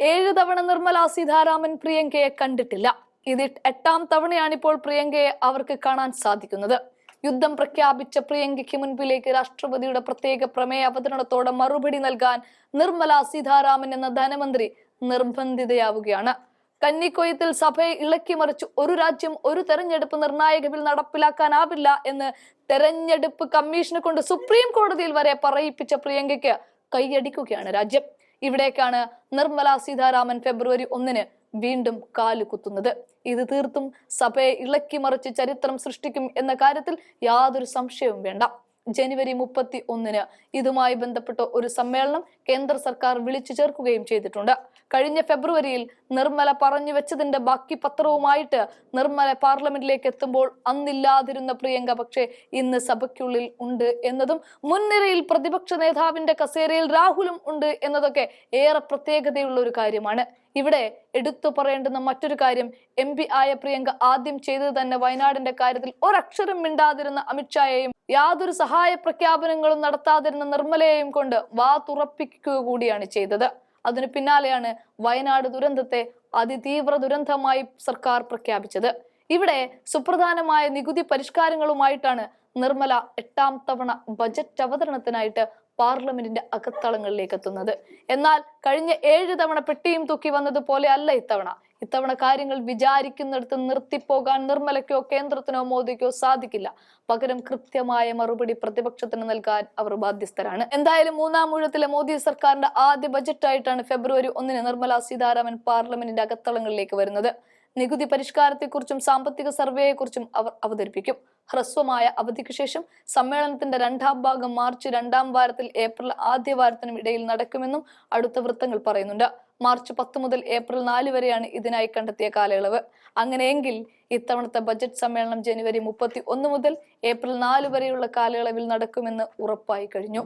ഏഴ് തവണ നിർമ്മല സീതാരാമൻ പ്രിയങ്കയെ കണ്ടിട്ടില്ല. ഇത് എട്ടാം തവണയാണ് ഇപ്പോൾ പ്രിയങ്കയെ അവർക്ക് കാണാൻ സാധിക്കുന്നത്. യുദ്ധം പ്രഖ്യാപിച്ച പ്രിയങ്കയ്ക്ക് മുൻപിലേക്ക് രാഷ്ട്രപതിയുടെ പ്രത്യേക പ്രമേയ അവതരണത്തോടെ മറുപടി നൽകാൻ നിർമ്മല സീതാരാമൻ എന്ന ധനമന്ത്രി നിർബന്ധിതയാവുകയാണ്. കന്നിക്കൊയ്ത്തിൽ സഭയെ ഇളക്കിമറിച്ച് ഒരു രാജ്യം ഒരു തെരഞ്ഞെടുപ്പ് നിർണായക ബിൽ നടപ്പിലാക്കാനാവില്ല എന്ന് തെരഞ്ഞെടുപ്പ് കമ്മീഷനെ കൊണ്ട് സുപ്രീം കോടതിയിൽ വരെ പറയിപ്പിച്ച പ്രിയങ്കയ്ക്ക് കൈയടിക്കുകയാണ് രാജ്യം. ഇവിടേക്കാണ് നിർമ്മല സീതാരാമൻ ഫെബ്രുവരി ഒന്നിന് വീണ്ടും കാലുകുത്തുന്നത് ഇത് തീർത്തും സഭയെ ഇളക്കി മറിച്ച് ചരിത്രം സൃഷ്ടിക്കും എന്ന കാര്യത്തിൽ യാതൊരു സംശയവും വേണ്ട. ജനുവരി മുപ്പത്തി ഒന്നിന് ഇതുമായി ബന്ധപ്പെട്ട ഒരു സമ്മേളനം കേന്ദ്ര സർക്കാർ വിളിച്ചു ചേർക്കുകയും ചെയ്തിട്ടുണ്ട്. കഴിഞ്ഞ ഫെബ്രുവരിയിൽ നിർമ്മല പറഞ്ഞു വെച്ചതിന്റെ ബാക്കി പത്രവുമായിട്ട് നിർമ്മല പാർലമെന്റിലേക്ക് എത്തുമ്പോൾ അന്നില്ലാതിരുന്ന പ്രിയങ്ക പക്ഷേ ഇന്ന് സഭയ്ക്കുള്ളിൽ ഉണ്ട് എന്നതും മുൻനിരയിൽ പ്രതിപക്ഷ നേതാവിന്റെ കസേരയിൽ രാഹുലും ഉണ്ട് എന്നതൊക്കെ ഏറെ പ്രത്യേകതയുള്ള ഒരു കാര്യമാണ്. ഇവിടെ എടുത്തു പറയേണ്ടുന്ന മറ്റൊരു കാര്യം എം പി ആയ പ്രിയങ്ക ആദ്യം ചെയ്തത് തന്നെ വയനാടിന്റെ കാര്യത്തിൽ ഒരക്ഷരം മിണ്ടാതിരുന്ന അമിത്ഷായെയും യാതൊരു സഹായ പ്രഖ്യാപനങ്ങളും നടത്താതിരുന്ന നിർമ്മലയെയും കൊണ്ട് വാ തുറപ്പിക്കുക കൂടിയാണ് ചെയ്തത്. അതിനു പിന്നാലെയാണ് വയനാട് ദുരന്തത്തെ അതിതീവ്ര ദുരന്തമായി സർക്കാർ പ്രഖ്യാപിച്ചത്. ഇവിടെ സുപ്രധാനമായ നികുതി പരിഷ്കാരങ്ങളുമായിട്ടാണ് നിർമ്മല എട്ടാം തവണ ബജറ്റ് അവതരണത്തിനായിട്ട് പാർലമെന്റിന്റെ അകത്തളങ്ങളിലേക്ക് എത്തുന്നത് എന്നാൽ കഴിഞ്ഞ ഏഴ് തവണ പെട്ടിയും തൂക്കി വന്നതുപോലെ അല്ല ഇത്തവണ. ഇത്തവണ കാര്യങ്ങൾ വിചാരിക്കുന്നിടത്ത് നിർത്തിപ്പോകാൻ നിർമ്മലയ്ക്കോ കേന്ദ്രത്തിനോ മോദിക്കോ സാധിക്കില്ല. പകരം കൃത്യമായ മറുപടി പ്രതിപക്ഷത്തിന് നൽകാൻ അവർ ബാധ്യസ്ഥരാണ്. എന്തായാലും മൂന്നാം ഊഴത്തിലെ മോദി സർക്കാരിന്റെ ആദ്യ ബജറ്റായിട്ടാണ് ഫെബ്രുവരി ഒന്നിന് നിർമ്മല സീതാരാമൻ പാർലമെന്റിന്റെ അകത്തളങ്ങളിലേക്ക് വരുന്നത്. നികുതി പരിഷ്കാരത്തെക്കുറിച്ചും സാമ്പത്തിക സർവേയെക്കുറിച്ചും അവർ അവതരിപ്പിക്കും. ഹ്രസ്വമായ അവധിക്ക് ശേഷം സമ്മേളനത്തിന്റെ രണ്ടാം ഭാഗം മാർച്ച് രണ്ടാം വാരത്തിൽ ഏപ്രിൽ ആദ്യ വാരത്തിനും ഇടയിൽ നടക്കുമെന്നും അടുത്ത വൃത്തങ്ങൾ പറയുന്നുണ്ട്. മാർച്ച് പത്ത് മുതൽ ഏപ്രിൽ നാല് വരെയാണ് ഇതിനായി കണ്ടെത്തിയ കാലയളവ്. അങ്ങനെയെങ്കിൽ ഇത്തവണത്തെ ബജറ്റ് സമ്മേളനം ജനുവരി മുപ്പത്തി ഒന്ന് മുതൽ ഏപ്രിൽ നാല് വരെയുള്ള കാലയളവിൽ നടക്കുമെന്ന് ഉറപ്പായി കഴിഞ്ഞു.